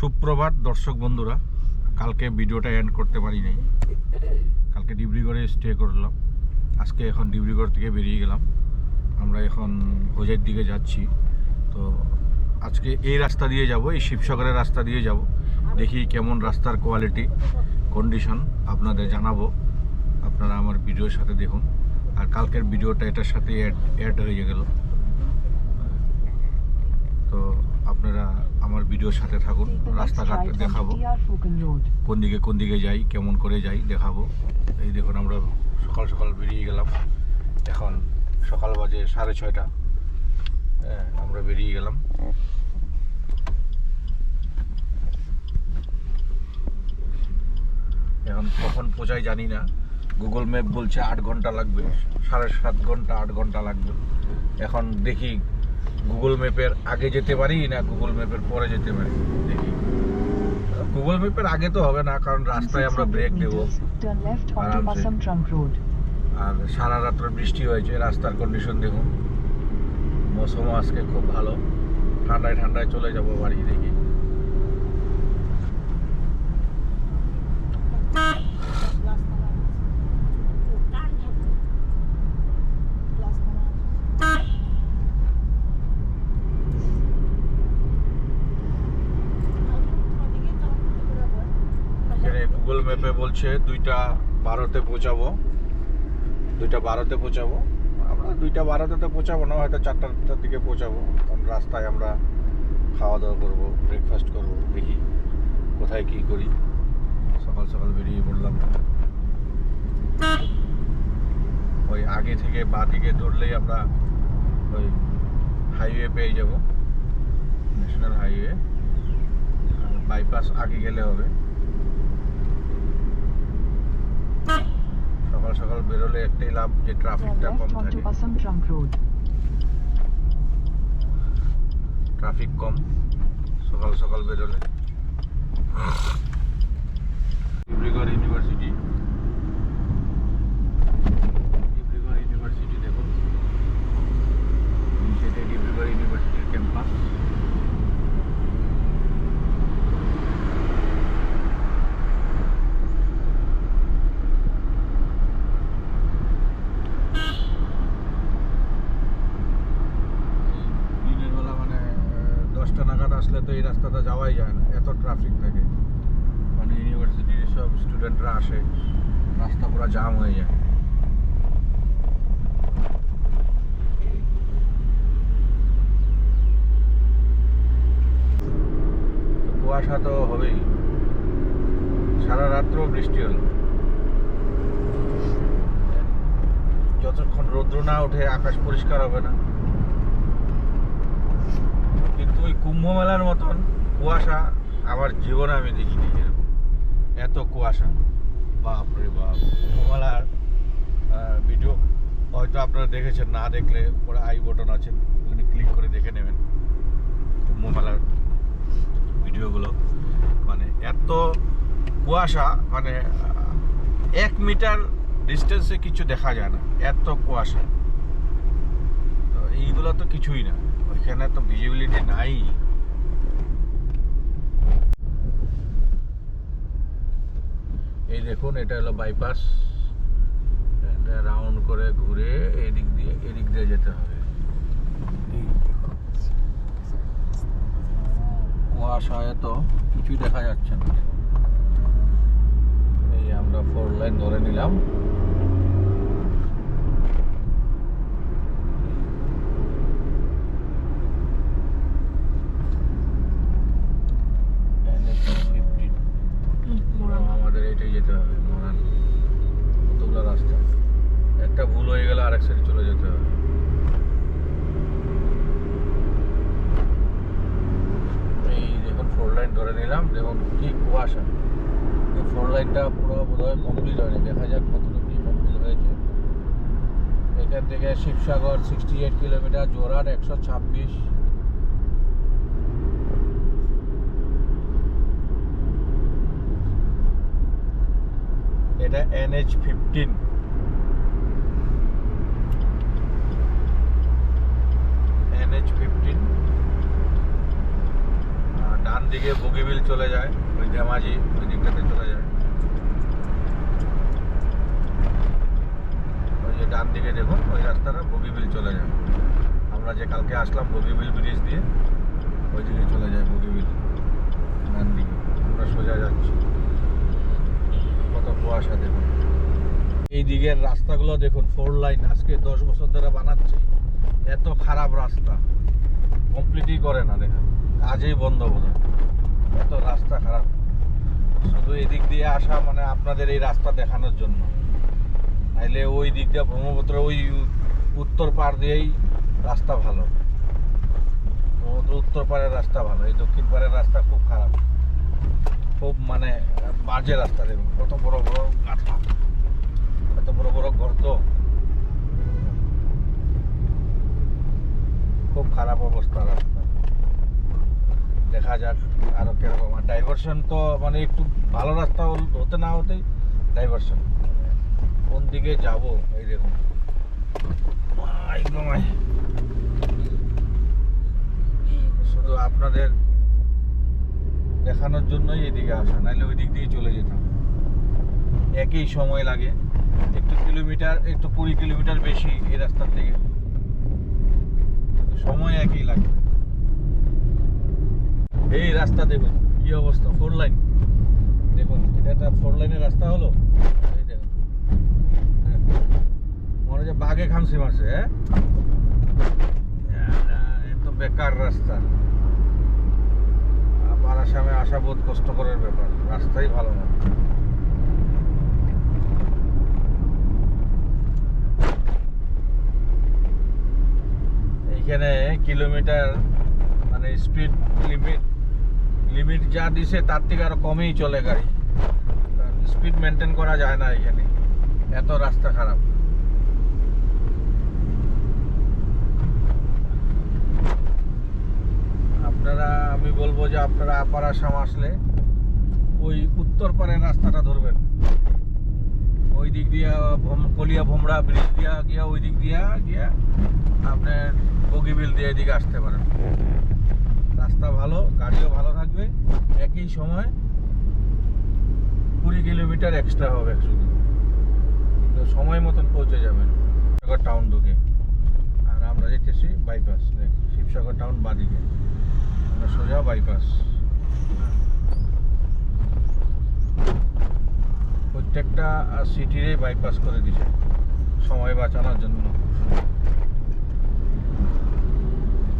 সুপ্রভাত, দর্শক বন্ধুরা। কালকে ভিডিওটা এন্ড করতে পারি নাই। কালকে ডিব্রুগড়ে স্টে করলাম। আজকে এখন ডিব্রুগড় থেকে বেরিয়ে গেলাম। আমরা এখন হোজাইয়ের দিকে যাচ্ছি। তো আজকে এই রাস্তা দিয়ে যাব, এই শিবসাগরের রাস্তা দিয়ে যাব। দেখি কেমন রাস্তার কোয়ালিটি কন্ডিশন আপনাদের জানাব। আপনারা আমার ভিডিওর সাথে দেখুন। আর কালকের ভিডিওটা এটার সাথে অ্যাড অ্যাড হয়ে গেল। তো আপনারা আমার ভিডিওর সাথে থাকুন, রাস্তাঘাট দেখাবো। কোন দিকে কোন দিকে যাই, কেমন করে যাই দেখাবো। এই দেখুন, আমরা সকাল সকাল বেরিয়ে গেলাম। এখন সকাল বাজে সাড়ে ছয়টা। হ্যাঁ আমরা বেরিয়ে গেলাম। এখন কখন পৌঁছাই জানি না। গুগল ম্যাপ বলছে আট ঘণ্টা লাগবে। সাড়ে সাত ঘণ্টা, আট ঘণ্টা লাগবে। এখন দেখি গুগল ম্যাপের আগে যেতে পারি না গুগল ম্যাপের পরে যেতে পারি? দেখি। গুগল ম্যাপের আগে তো হবে না কারণ রাস্তায় আমরা ব্রেক দেব. আর সারা রাত্র বৃষ্টি হয়েছে রাস্তার কন্ডিশন দেখুন। মৌসুম আজকে খুব ভালো। ঠান্ডায় ঠান্ডায় চলে যাব বাড়ি দেখি। গুগল ম্যাপে বলছে দুইটা বারোতে পৌঁছাবো। দুইটা বারোতে পৌঁছাবো। আমরা দুইটা বারোতে তো পৌঁছাবো না, হয়তো চারটার দিকে পৌঁছাবো। কারণ রাস্তায় আমরা খাওয়া দাওয়া করব ব্রেকফাস্ট করব, দেখি কোথায় কি করি। সকাল সকাল বেরিয়ে পড়লাম। ওই আগে থেকে বা দিকে ধরলেই আমরা ওই হাইওয়ে পেয়ে যাব। ন্যাশনাল হাইওয়ে বাইপাস আগে গেলে হবে। সকাল সকাল বেরোলে একটাই লাভ যে ট্রাফিকটা কম থাকে. ট্রাফিক কম সকাল সকাল বেরোলে। ডিব্রুগড় ইউনিভার্সিটি ডিব্রুগড় ইউনিভার্সিটি দেখুন। সেটাই ডিব্রুগড় ইউনিভার্সিটির ক্যাম্পাস আসলে তো এই রাস্তাটা যাওয়াই যায় না, এত ট্রাফিক থাকে। মানে ইউনিভার্সিটির সব স্টুডেন্টরা আসে, রাস্তা পুরো জাম হয়ে যায়। কুয়াশা তো হবেই। সারা রাত্র বৃষ্টি হলো। যতক্ষণ রৌদ্র না ওঠে, আকাশ পরিষ্কার হবে না কিন্তু ওই কুম্ভ মেলার মতন কুয়াশা আমার জীবনে আমি দেখিনি এরকম। এত কুয়াশা। বাপরে বাপ। কুম্ভ মেলার ভিডিও হয়তো আপনারা দেখেছেন, না দেখলে উপরে আই বটন আছে, ওখানে ক্লিক করে দেখে নেবেন কুম্ভ মেলার ভিডিওগুলো মানে এত কুয়াশা মানে এক মিটার ডিস্টেন্সে কিছু দেখা যায় না। এত কুয়াশা। তো এইগুলো তো কিছুই না। ওইখানে তো ভিজিবিলিটি নাই। এই দেখুন, এটা হলো বাইপাস এটা রাউন্ড করে ঘুরে এদিক দিয়ে এদিক দিয়ে যেতে হবে। কুয়াশায় তো কিছুই দেখা যাচ্ছে না। এই আমরা ফোর লাইন ধরে নিলাম। এটাই যেতে হবে মরান কতগুলো রাস্তা একটা ভুল হয়ে গেলে আরেক সাইডে চলে যেতে হবে। এই দেখুন ফোর লাইন ধরে নিলাম, দেখুন কি কুয়াশা। এই ফোর লাইনটা পুরো বোধহয় কমপ্লিট হয়নি, দেখা যাক কতটুকু কি কমপ্লিট হয়েছে। এখান থেকে Sivasagar sixty eight kilometre Jorhat একশো ছাব্বিশ। এটা এনএইচ ফিফটিন এনএইচ ফিফটিন ডান দিকে বগিবিল চলে যায়, ওই ধেমাজি, ওই দিকটাতে চলে যায়। ওই যে ডান দিকে দেখুন, ওই রাস্তাটা বগিবিল চলে যায়। আমরা যে কালকে আসলাম বগিবিল ব্রিজ দিয়ে, ওই দিকে চলে যায় বগিবিল ডান দিকে। আমরা সোজা যাচ্ছি। কুয়াশা দেখুন। এই দিকের রাস্তাগুলো দেখুন ফোর লাইন আজকে দশ বছর ধরে বানাচ্ছে। এত খারাপ রাস্তা। কমপ্লিটই করে না, দেখেন। কাজেই বন্ধ বোধ এত রাস্তা খারাপ। শুধু এদিক দিয়ে আসা মানে আপনাদের এই রাস্তা দেখানোর জন্য। নাইলে ওই দিক দিয়ে ব্রহ্মপুত্র, ওই উত্তর পার দিয়েই রাস্তা ভালো। ব্রহ্মপুত্র উত্তর পাড়ের রাস্তা ভালো। এই দক্ষিণ পাড়ের রাস্তা খুব খারাপ। খুব মানে বাজে রাস্তা দেখুন। কত বড় বড় গাথা। এত বড় বড় গর্ত। খুব খারাপ অবস্থা রাস্তা দেখা যাক আরও কীরকম। আর ডাইভারশন তো মানে একটু ভালো রাস্তা হতে না হতেই ডাইভারশন কোন দিকে যাব এই দেখুন। শুধু আপনাদের দেখানোর জন্যই এদিকে আসা, নাহলে ওই দিক দিয়ে চলে যেতাম। একই সময় লাগে, একটু কিলোমিটার, একটু কুড়ি কিলোমিটার বেশি এই রাস্তার থেকে সময় একই লাগে। এই রাস্তা দেখুন, কি অবস্থা ফোর লাইন দেখুন, এটা একটা ফোর লাইনের রাস্তা হলো? এই দেখুন। হ্যাঁ। মনে হচ্ছে বাঘে খামসি মারছে হ্যাঁ? এত বেকার রাস্তা। আসামে আসা বোধ কষ্টকরের ব্যাপার। রাস্তাই ভালো না। এইখানে কিলোমিটার মানে স্পিড লিমিট লিমিট যা দিছে তার থেকে আরও কমেই চলে গাড়ি। স্পিড মেনটেন করা যায় না এখানে এত রাস্তা খারাপ আপনারা আমি বলব যে আপনারা আপার আসাম আসলে ওই উত্তর পাড়ের রাস্তাটা ধরবেন। ওই দিক দিয়ে কলিয়া ভোমরা ব্রিজ দিয়া গিয়া ওই দিক দিয়া গিয়া আপনার বগিবিল দিয়ে এদিকে আসতে পারেন। রাস্তা ভালো, গাড়িও ভালো থাকবে, একই সময় কুড়ি কিলোমিটার এক্সট্রা হবে শুধু। কিন্তু সময় মতন পৌঁছে যাবেন টাউন ঢুকে। আর আমরা যেতেছি বাইপাস শিবসাগর টাউন বাদিকে। সোজা বাইপাস প্রত্যেকটা সিটিরই বাইপাস করে দিছে। সময় বাঁচানোর জন্য।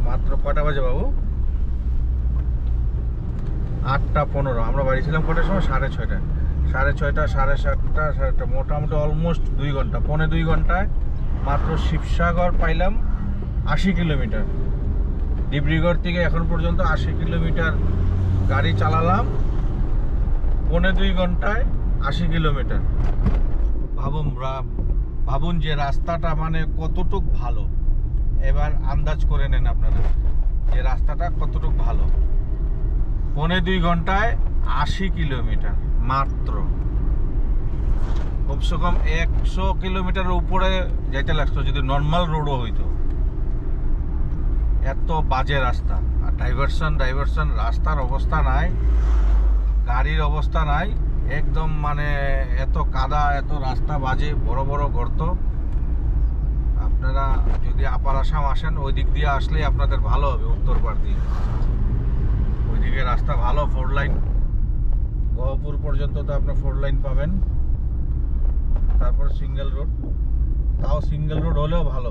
মাত্র কটা বাজে বাবু? আটটা পনেরো। আমরা বাড়ি ছিলাম কটার সময়? সাড়ে ছয়টা সাড়ে ছয়টা, সাড়ে সাতটা, সাড়ে মোটামুটি অলমোস্ট দুই ঘণ্টা, পৌনে দুই ঘন্টায় মাত্র শিবসাগর পাইলাম আশি কিলোমিটার। ডিব্রুগড় থেকে এখন পর্যন্ত আশি কিলোমিটার গাড়ি চালালাম। পৌনে দুই ঘন্টায় আশি কিলোমিটার। ভাবুন ভাবুন যে রাস্তাটা মানে কতটুক ভালো। এবার আন্দাজ করে নেন আপনারা যে রাস্তাটা কতটুক ভালো। পৌনে দুই ঘন্টায় আশি কিলোমিটার মাত্র। কমসে কম একশো কিলোমিটার উপরে যেতে লাগতো, যদি নর্মাল রোডও হইতো। এত বাজে রাস্তা। আর ডাইভারশন ডাইভারশন রাস্তার অবস্থা নাই, গাড়ির অবস্থা নাই, একদম মানে এত কাদা, এত রাস্তা বাজে, বড় বড় গর্ত। আপনারা যদি আপার আসাম আসেন, ওই দিক দিয়ে আসলেই আপনাদের ভালো হবে উত্তর পাড় দিয়ে ওইদিকে রাস্তা ভালো ফোর লাইন গহপুর পর্যন্ত তো আপনার ফোর লাইন পাবেন। তারপর সিঙ্গেল রোড তাও সিঙ্গেল রোড হলেও ভালো।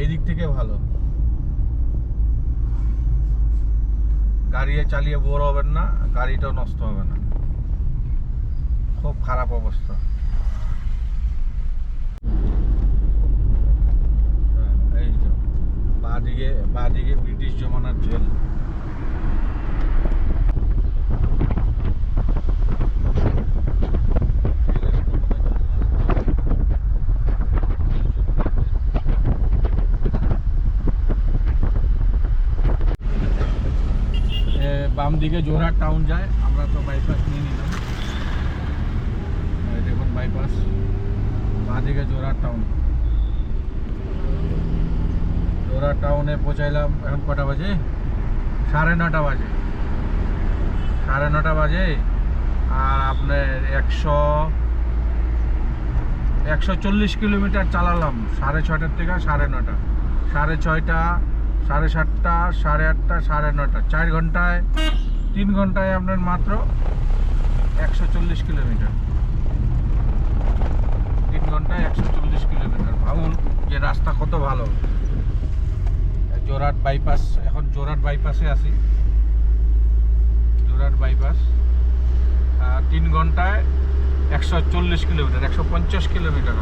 এই দিক থেকে ভালো। গাড়ি চালিয়ে বোর হবেন না, গাড়িটাও নষ্ট হবে না। খুব খারাপ অবস্থা। এই বাদিকে বাদিকে ব্রিটিশ জমানার জেল। দিকে জোরহাট টাউন যায়, আমরা তো বাইপাস নিয়ে নিলাম। দেখুন বাইপাস বাঁ দিকে জোরহাট টাউন জোরহাট টাউনে পৌঁছাইলাম এখন কটা বাজে? সাড়ে নটা বাজে। সাড়ে নটা বাজে, আর আপনার একশো একশো চল্লিশ কিলোমিটার চালালাম, সাড়ে ছটার থেকে সাড়ে নটা। সাড়ে ছয়টা, সাড়ে সাতটা, সাড়ে আটটা, সাড়ে নটা। চার ঘন্টায় তিন ঘন্টায় আপনার মাত্র একশো চল্লিশ কিলোমিটার। তিন ঘন্টায় একশো চল্লিশ কিলোমিটার। ভাবুন যে রাস্তা কত ভালো। জোরাট বাইপাস, এখন জোরাট বাইপাসে আছি। জোরাট বাইপাস। তিন ঘন্টায় একশো চল্লিশ কিলোমিটার, একশো পঞ্চাশ কিলোমিটার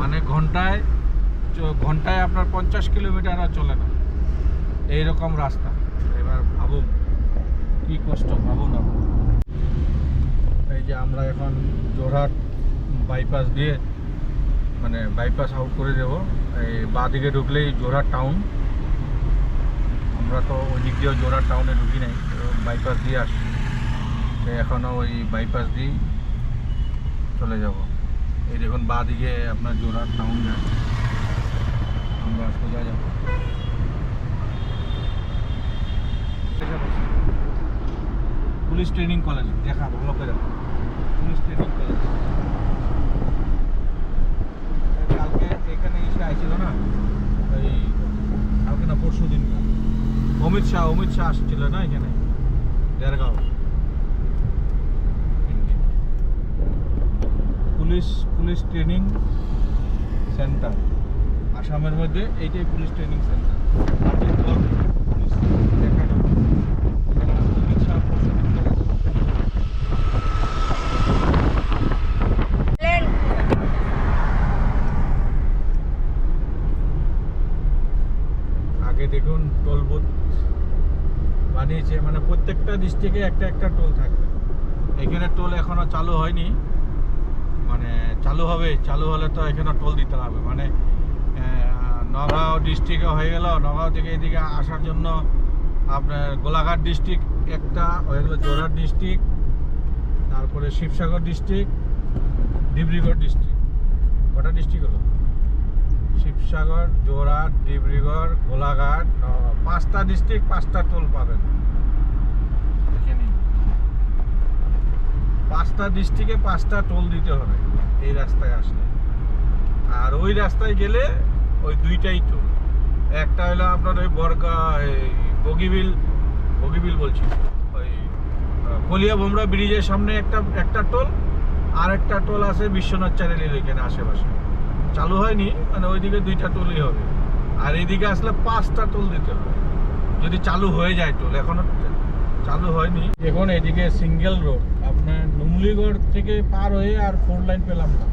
মানে ঘন্টায় ঘন্টায় আপনার পঞ্চাশ কিলোমিটার আর চলে না। এইরকম রাস্তা। এবার ভাবুন। কি কষ্ট ভাবুন? না এই যে আমরা এখন জোরহাট বাইপাস দিয়ে মানে বাইপাস আউট করে দেব। এই বাঁ দিকে ঢুকলেই জোরহাট টাউন আমরা তো ওই দিক দিয়েও জোরহাট টাউনে ঢুকি নাই বাইপাস দিয়ে আসছি। এখনও ওই বাইপাস দিয়েই চলে যাব। এই দেখুন বাঁ দিকে আপনার জোরহাট টাউন যায় আমরা সোজা যাব। পুলিশ ট্রেনিং কলেজ দেখা ভালো করে পুলিশ ট্রেনিং কলেজ কালকে এখানে এসে আইছিল না? এই, কালকে না পরশু দিন অমিত শাহ অমিত শাহ আসছিল না এখানে? Dergaon. Police police training centre. আসামের মধ্যে এইটাই পুলিশ ট্রেনিং সেন্টার। আর যে পুলিশ একাডেমি এখানে অমিত শাহ পরশু দিন গেছে। আগে দেখুন টোল বুথ বানিয়েছে মানে প্রত্যেকটা ডিস্ট্রিক্টে একটা একটা টোল থাকবে। এখানে টোল এখনও চালু হয়নি। মানে চালু হবে, চালু হলে তো এখানে টোল দিতে হবে। মানে নগাঁও ডিস্ট্রিক্টে হয়ে গেল। নগাঁও থেকে এদিকে আসার জন্য আপনার গোলাঘাট ডিস্ট্রিক্ট একটা, হয়ে গেলো জোরহাট ডিস্ট্রিক্ট তারপরে শিবসাগর ডিস্ট্রিক্ট ডিব্রুগড় ডিস্ট্রিক্ট কটা ডিস্ট্রিক্ট হলো? শিবসাগর, জোরহাট, ডিব্রুগড়, গোলাঘাট পাঁচটা ডিস্ট্রিক্ট পাঁচটা টোল পাবেন দেখে নিন পাঁচটা ডিস্ট্রিক্টে পাঁচটা টোল দিতে হবে এই রাস্তায় আসলে। আর ওই রাস্তায় গেলে ওই দুইটাই টোল একটা হলো আপনার ওই বরগা বগিবিল বগিবিল বলছি, ওই কলিয়া ভোমরা ব্রিজের সামনে একটা একটা টোল আর একটা টোল আছে বিশ্বনাথ চ্যানেলের এখানে আশেপাশে। চালু হয়নি মানে ওইদিকে দুইটা টোলই হবে। আর এইদিকে আসলে পাঁচটা টোল দিতে হবে। যদি চালু হয়ে যায় টোল এখনও চালু হয়নি। এখন এদিকে সিঙ্গেল রোড আপনার নুমলিগড় থেকে পার হয়ে আর ফোর লাইন পেলাম না।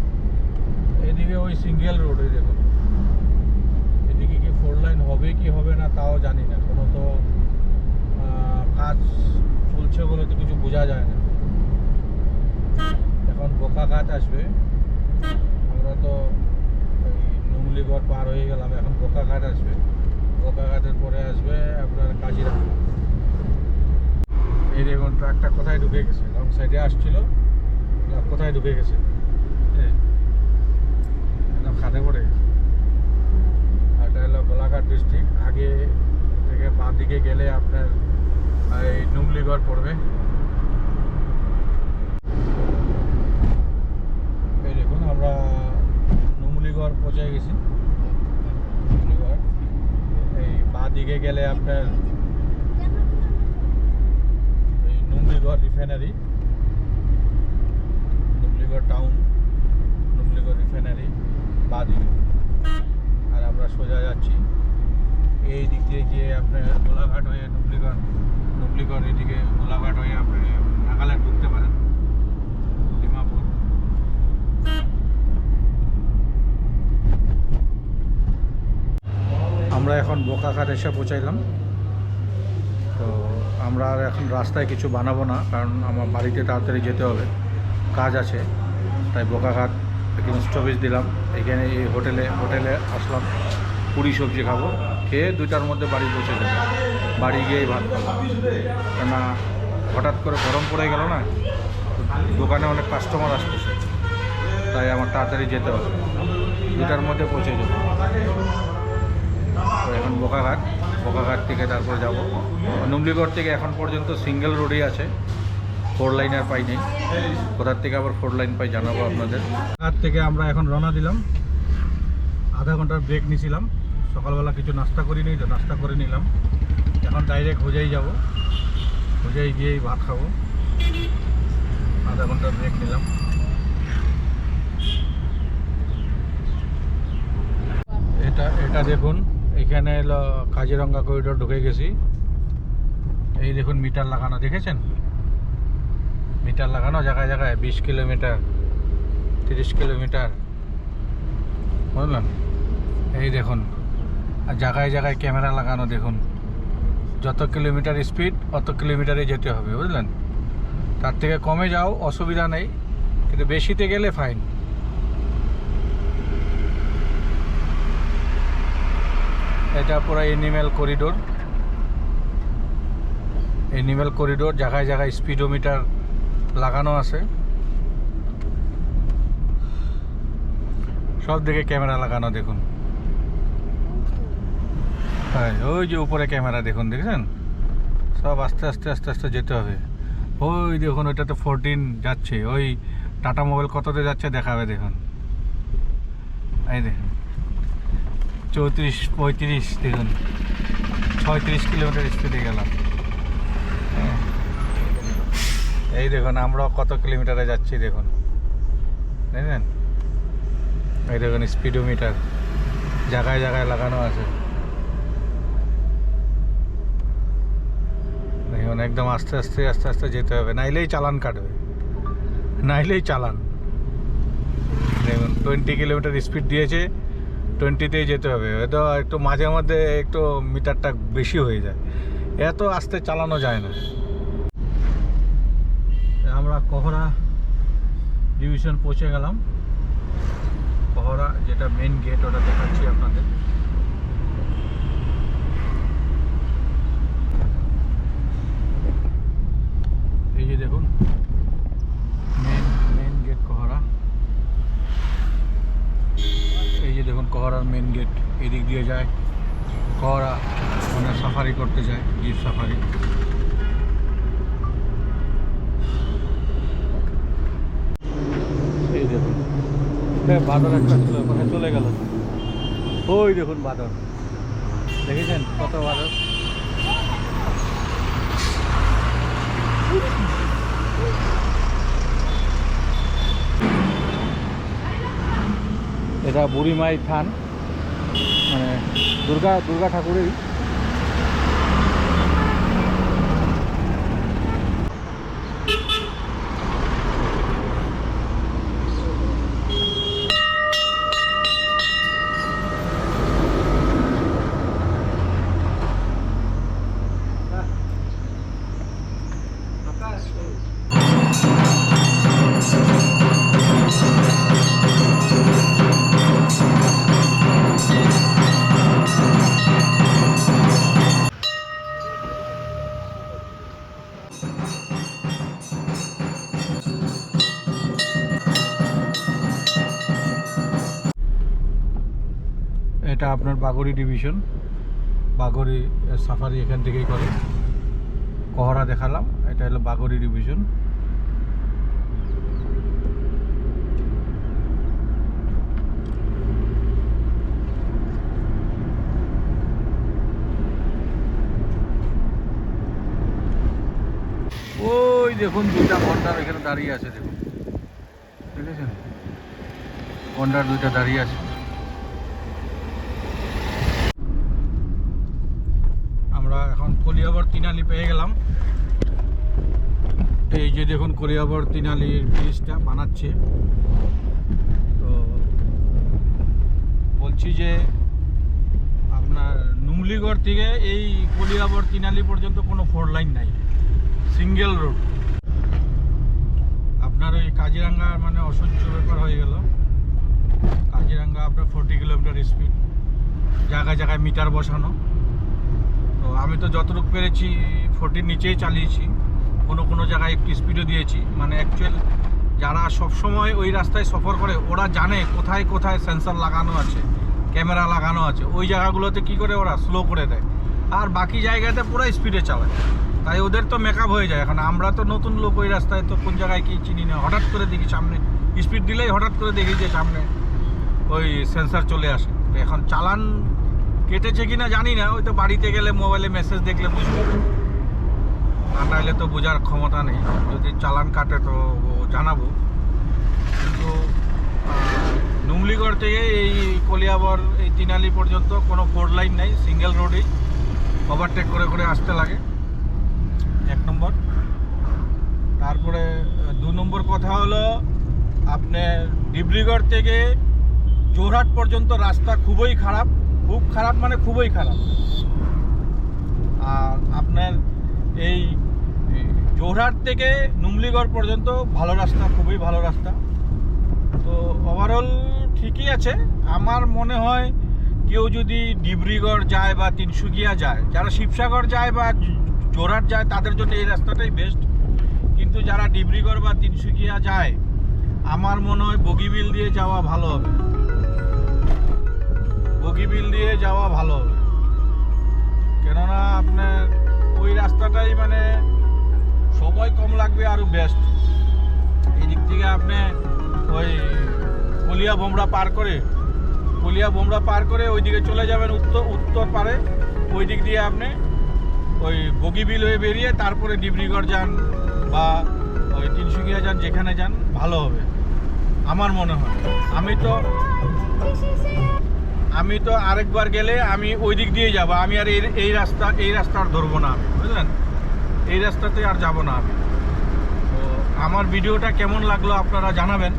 এদিকে ওই সিঙ্গেল রোড এই দেখুন। এদিকে কি ফোর লাইন হবে কি হবে না, তাও জানি না। কোনো তো কাজ চলছে বলে তো কিছু বোঝা যায় না। এখন বোকা গাছ আসবে। আমরা তো ওই নুমলিগড় পার হয়ে গেলাম, এখন বোকা বোকাঘাট আসবে। বোকাঘাটের পরে আসবে আপনার দেখুন ট্রাকটা কোথায় ঢুকে গেছে? রং সাইডে আসছিল না, কোথায় ঢুকে গেছে? একদম খাদে পড়ে গেছে। আর এটা হলো গোলাঘাট ডিস্ট্রিক্ট আগে থেকে বাঁ দিকে গেলে আপনার এই নুমলিগড় পড়বে। এই দেখুন আমরা নুমলিগড় পৌঁছে গেছি। নুমলিগড়। এই বাঁ দিকে গেলে আপনার Numaligarh refinery Numaligarh town Numaligarh refinery বাঁ দিকে আর আমরা সোজা যাচ্ছি। এই দিক দিয়ে গিয়ে আপনার গোলাঘাট হয়ে নুমলিগড় নুমলিগড় এদিকে গোলাঘাট হয়ে আপনি নাগাল্যান্ড ঢুকতে পারেন। ডিমাপুর। আমরা এখন বোকাঘাট এসে পৌঁছাইলাম। তো আমরা আর এখন রাস্তায় কিছু বানাবো না, কারণ আমার বাড়িতে তাড়াতাড়ি যেতে হবে। কাজ আছে, তাই বোকাঘাট এখানে স্টপেজ দিলাম। এখানে এই হোটেলে হোটেলে আসলাম, পুরি সবজি খাব, খেয়ে দুইটার মধ্যে বাড়ি পৌঁছে যাবে বাড়ি গিয়েই ভাত খাব। কেননা হঠাৎ করে গরম পড়ে গেল না দোকানে অনেক কাস্টমার আসতেছে, তাই আমার তাড়াতাড়ি যেতে হবে। দুটার মধ্যে পৌঁছে যাব বোকাঘাট বোকাঘাট থেকে তারপর যাব। নুমলিগড় থেকে এখন পর্যন্ত সিঙ্গেল রোডই আছে। ফোর লাইন আর পাই নেই কোথার থেকে আবার ফোর লাইন পাই জানাব আপনাদের। আর থেকে আমরা এখন রওনা দিলাম। আধা ঘণ্টার ব্রেক নিয়েছিলাম সকালবেলা কিছু নাস্তা করিনি, তো নাস্তা করে নিলাম। এখন ডাইরেক্ট হোজাই যাব। হোজাই গিয়েই ভাত খাব। আধা ঘণ্টার ব্রেক নিলাম। এটা এটা দেখুন। এখানে এলো কাজিরঙ্গা করিডোর ঢুকে গেছি। এই দেখুন মিটার লাগানো, দেখেছেন? মিটার লাগানো জায়গায় জায়গায়, বিশ কিলোমিটার, তিরিশ কিলোমিটার। বুঝলেন? এই দেখুন, আর জায়গায় জায়গায় ক্যামেরা লাগানো, দেখুন। যত কিলোমিটার স্পিড অত কিলোমিটারে যেতে হবে, বুঝলেন? তার থেকে কমে যাও, অসুবিধা নেই। কিন্তু বেশিতে গেলে ফাইন এটা পুরো এনিম্যাল করিডোর এনিম্যাল করিডোর জায়গায় জায়গায় স্পিডোমিটার লাগানো আছে। সব দিকে ক্যামেরা লাগানো, দেখুন। হ্যাঁ ওই যে উপরে ক্যামেরা দেখুন, দেখছেন? সব আস্তে আস্তে আস্তে আস্তে যেতে হবে। ওই দেখুন, ওইটাতে ফোরটিন যাচ্ছে। ওই টাটা মোবাইল কততে যাচ্ছে দেখাবে, দেখুন। এই দেখুন। চৌত্রিশ, পঁয়ত্রিশ দেখুন। ছয়ত্রিশ কিলোমিটার স্পিডে গেলাম। হ্যাঁ। এই দেখুন, আমরাও কত কিলোমিটারে যাচ্ছি দেখুন। দেখলেন? এই দেখুন স্পিডোমিটার জায়গায় জায়গায় লাগানো আছে। দেখুন, একদম আস্তে আস্তে আস্তে আস্তে যেতে হবে। নাইলেই চালান কাটবে। নাইলেই চালান। দেখুন টোয়েন্টি কিলোমিটার স্পিড দিয়েছে। টোয়েন্টিতেই যেতে হবে। হয়তো একটু মাঝে মধ্যে একটু মিটারটা বেশি হয়ে যায়। এত আস্তে চালানো যায় না। আমরা কহরা ডিভিশন পৌঁছে গেলাম। কহরা যেটা মেন গেট ওটা দেখাচ্ছি আপনাদের। এই যে দেখুন মেন মেন গেট কহরা। এই যে দেখুন, কহরার মেন গেট এদিক দিয়ে যায়। কহরা মানে সাফারি করতে যায় জিপ সাফারি বাদর একটা ছিল ওখানে চলে গেল। ওই দেখুন বাদর দেখেছেন কত বাদর এটা বুড়িমাই থান। মানে দুর্গা দুর্গা ঠাকুরেরই। এটা আপনার বাগড়ি ডিভিশন। বাগড়ি সাফারি এখান থেকেই করে। কহরা দেখালাম, এটা হলো বাগড়ি ডিভিশন ওই দেখুন, দুইটা গন্ডার এখানে দাঁড়িয়ে আছে, দেখুন। দেখেছেন? গন্ডার দুইটা দাঁড়িয়ে আছে। আমরা এখন কলিয়াবর তিনালি পেয়ে গেলাম। এই যে দেখুন, কলিয়াবর তিনালির ব্রিজটা বানাচ্ছে। তো বলছি যে, আপনার নুমলিগড় থেকে এই কলিয়াবর তিনালি পর্যন্ত কোনো ফোর লাইন নাই। Single road. আপনার ওই কাজিরাঙ্গা মানে অসহ্য ব্যাপার হয়ে গেল। কাজিরাঙ্গা আপনার ফোরটি কিলোমিটার স্পিড জায়গায় জায়গায় মিটার বসানো। তো আমি তো যতটুকু পেরেছি ফোরটির নিচেই চালিয়েছি। কোনো কোনো জায়গায় একটু স্পিডও দিয়েছি। মানে অ্যাকচুয়াল যারা সবসময় ওই রাস্তায় সফর করে, ওরা জানে কোথায় কোথায় সেন্সর লাগানো আছে ক্যামেরা লাগানো আছে। ওই জায়গাগুলোতে কি করে ওরা স্লো করে দেয়? আর বাকি জায়গাতে পুরো স্পিডে চালায়। তাই ওদের তো মেকআপ হয়ে যায়। এখন আমরা তো নতুন লোক ওই রাস্তায় তো কোন জায়গায় কি চিনি না। হঠাৎ করে দেখি সামনে। স্পিড দিলেই হঠাৎ করে দেখি যে সামনে ওই সেন্সার চলে আসে। এখন চালান কেটেছে কিনা জানি না। ওই তো বাড়িতে গেলে মোবাইলে মেসেজ দেখলে বুঝব। আর নাহলে তো বোঝার ক্ষমতা নেই। যদি চালান কাটে তো জানাব। কিন্তু নুমলিগড় থেকে এই কলিয়াবর, এই তিনালি পর্যন্ত কোনো ফোর লাইন নেই সিঙ্গেল রোডেই ওভারটেক করে করে আসতে লাগে। নম্বর। তারপরে দু নম্বর কথা হলো, আপনার ডিব্রুগড় থেকে জোরহাট পর্যন্ত রাস্তা খুবই খারাপ। খুব খারাপ মানে খুবই খারাপ। আর আপনার এই জোরহাট থেকে নুমলিগড় পর্যন্ত ভালো রাস্তা, খুবই ভালো রাস্তা। তো ওভারঅল ঠিকই আছে। আমার মনে হয় কেউ যদি ডিব্রুগড় যায় বা তিনসুকিয়া যায়, যারা শিবসাগর যায় বা জ- জোরহাট যায়, তাদের জন্য এই রাস্তাটাই বেস্ট কিন্তু যারা ডিব্রুগড় বা তিনসুকিয়া যায়, আমার মনে হয় বগিবিল দিয়ে যাওয়া ভালো হবে। বগিবিল দিয়ে যাওয়া ভালো হবে। কেননা আপনার ওই রাস্তাটাই মানে সময় কম লাগবে আরও বেস্ট এই দিক থেকে আপনি ওই কলিয়া বোমরা পার করে, কলিয়া বোমরা পার করে ওইদিকে চলে যাবেন উত্তর উত্তর পারে। ওই দিক দিয়ে আপনি ওই বগিবিল হয়ে বেরিয়ে তারপরে ডিব্রুগড় যান বা ওই তিনসুকিয়া যান, যেখানে যান, ভালো হবে। আমার মনে হয়। আমি তো আমি তো আরেকবার গেলে আমি ওই দিক দিয়ে যাব। আমি আর এই রাস্তা এই রাস্তা আর ধরবো না আমি, বুঝলেন? এই রাস্তাতে আর যাব না আমি। তো আমার ভিডিওটা কেমন লাগল আপনারা জানাবেন।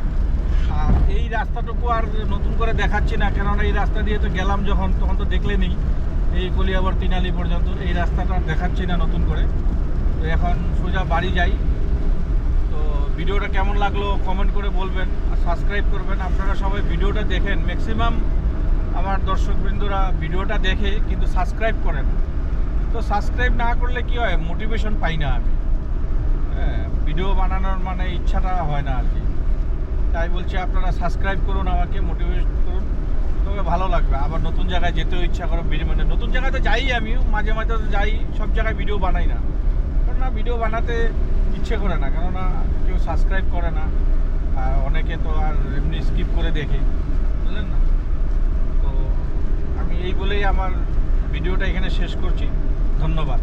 আর এই রাস্তাটুকু আর নতুন করে দেখাচ্ছি না, কেননা এই রাস্তা দিয়ে তো গেলাম যখন, তখন তো দেখলেনি এই কলিয়াবর তিনালি পর্যন্ত এই রাস্তাটা দেখাচ্ছি না নতুন করে। তো এখন সোজা বাড়ি যাই। তো ভিডিওটা কেমন লাগল কমেন্ট করে বলবেন আর সাবস্ক্রাইব করবেন। আপনারা সবাই ভিডিওটা দেখেন। ম্যাক্সিমাম আমার দর্শকবৃন্দরা ভিডিওটা দেখে কিন্তু সাবস্ক্রাইব করেন। তো সাবস্ক্রাইব না করলে কি হয়? মোটিভেশন পাই না আমি। হ্যাঁ, ভিডিও বানানোর মানে ইচ্ছাটা হয় না আর কি। তাই বলছি আপনারা সাবস্ক্রাইব করুন আমাকে। মোটিভেট করুন ভালো লাগবে। আবার নতুন জায়গায় যেতেও ইচ্ছা করো মানে নতুন জায়গায় তো যাই আমি মাঝে মাঝে তো যাই, সব জায়গায় ভিডিও বানাই না। কারণ না ভিডিও বানাতে ইচ্ছে করে না, কেননা কেউ সাবস্ক্রাইব করে না, আর অনেকে তো আর এমনি স্কিপ করে দেখে, বুঝলেন না? তো আমি এই বলেই আমার ভিডিওটা এখানে শেষ করছি। ধন্যবাদ।